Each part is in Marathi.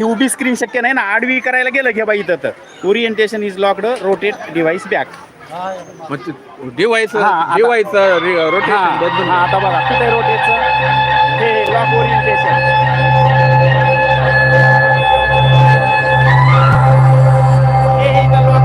ही उभी स्क्रीन शक्य नाही ना. आडवी करायला गेलं घे बाई इथं तर. Orientation is locked rotate device back device हा, हा रोटेशन बदलून हा, आता बघा कुठे रोटेटचं हे लॉक ओरिएंटेशन हे इथं lock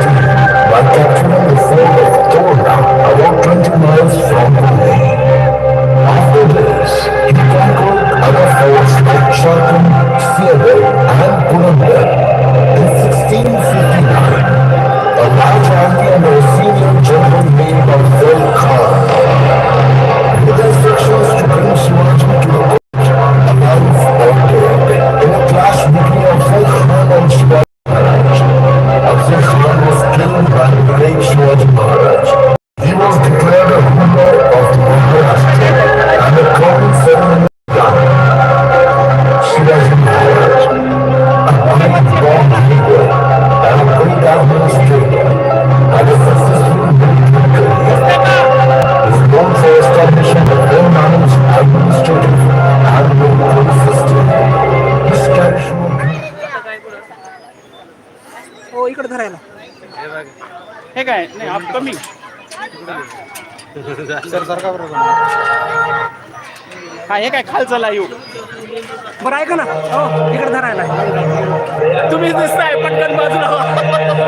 by the great Shivaji Maharaj. He was declared a ruler of the Maharashtra and a crowning ceremony done. Shivaji Maharaj, a born leader and a great administrator, had a successful military career. Is known for establishing a well-managed administrative and military system. His charisma हो इकडे धरायला हे काय? नाही आप कमी. हा हे काय खालचं लाईव? बरं ऐका ना. हो इकडे धरायला तुम्हीच दिसताय पटकन बाजूला.